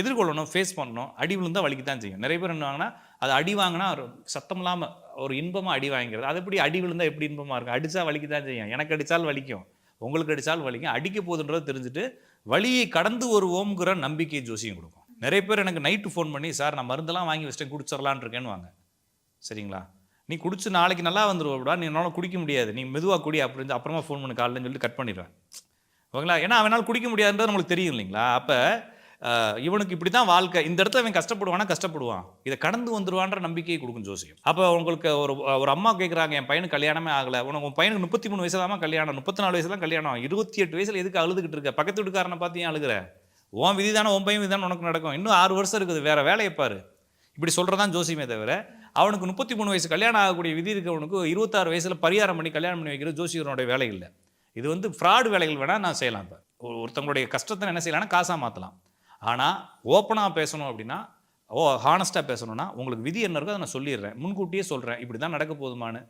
எதிர்கொள்ளணும் face பண்ணணும் அடி விழுந்தா வலிக்கு தான் செய்யும். நிறைய பேர் என்ன வாங்கினா அது அடி வாங்கினா ஒரு சத்தம் இல்லாமல் ஒரு இன்பமாக அடி வாங்கிக்கிறது. அது எப்படி அடி விழுந்தால் எப்படி இன்பமாக இருக்கும்? அடித்தா வலிக்கு தான் செய்யும். எனக்கு அடித்தால் வலிக்கும். உங்களுக்கு அடித்தால் வலிக்கும். அடிக்க போகுதுன்றதை தெரிஞ்சுட்டு வழியை கடந்து வருவோங்கிற நம்பிக்கை ஜோசியம் கொடுக்கும். நிறைய பேர் எனக்கு நைட்டு ஃபோன் பண்ணி சார் நான் மருந்தெல்லாம் வாங்கி வச்சிட்டேன் குடிச்சிடலான்னு இருக்கேன்னு வாங்க சரிங்களா? நீ குடிச்சு நாளைக்கு நல்லா வந்துருவோம்டா நீ என்னால் குடிக்க முடியாது. நீ மெதுவாக குடி அப்படின்னு அப்புறமா ஃபோன் பண்ணி காலையிலன்னு சொல்லிட்டு கட் பண்ணிடுவேன். ஓகேங்களா? ஏன்னா அவனால் குடிக்க முடியாதுன்றது நம்மளுக்கு தெரியும் இல்லைங்களா? அப்போ இவனுக்கு இப்படி தான் வாழ்க்கை. இந்த இடத்துல அவன் கஷ்டப்படுவானா? கஷ்டப்படுவான். இதை கடந்து வந்துருவான்ற நம்பிக்கையை கொடுக்கும் ஜோசியம். அப்போ உங்களுக்கு ஒரு ஒரு அம்மா கேட்குறாங்க என் பையனுக்கு கல்யாணமே ஆகலை. உனக்கு உன் பையனுக்கு முப்பத்தி மூணு வயசு தான் கல்யாணம். முப்பத்தி நாலு வயசுலாம் கல்யாணம் இருபத்தி எட்டு வயசில் எதுக்கு அழுதுகிட்டு இருக்க? பக்கத்து வீட்டுக்காரனை பார்த்து ஏன் அழுகிற? உன் விதி தானே உன் பையன் விதி தானே உனக்கு நடக்கும். இன்னும் ஆறு வருஷம் இருக்குது. வேறு வேலையை பாரு. இப்படி சொல்கிறதான் ஜோசியமே தவிர அவனுக்கு முப்பத்தி மூணு வயசு கல்யாணம் ஆகக்கூடிய விதி இருக்கவனுக்கு இருபத்தாறு வயசில் பரிகாரம் பண்ணி கல்யாணம் பண்ணி வைக்கிற ஜோசியரனுடைய வேலை இல்லை. இது வந்து ஃப்ராடு வேலைகள் வேணால் நான் செய்யலாம் இப்போ. ஒருத்தவங்களுடைய கஷ்டத்தை என்ன செய்யலாம்னா காசாக மாற்றலாம் ஆனால் ஓப்பனாக பேசணும் அப்படின்னா ஓ ஹானஸ்ட்டாக பேசணும்னா உங்களுக்கு விதி என்ன இருக்கோ அதை நான் சொல்லிடுறேன். முன்கூட்டியே சொல்கிறேன் இப்படி தான் நடக்க போதுமான்னு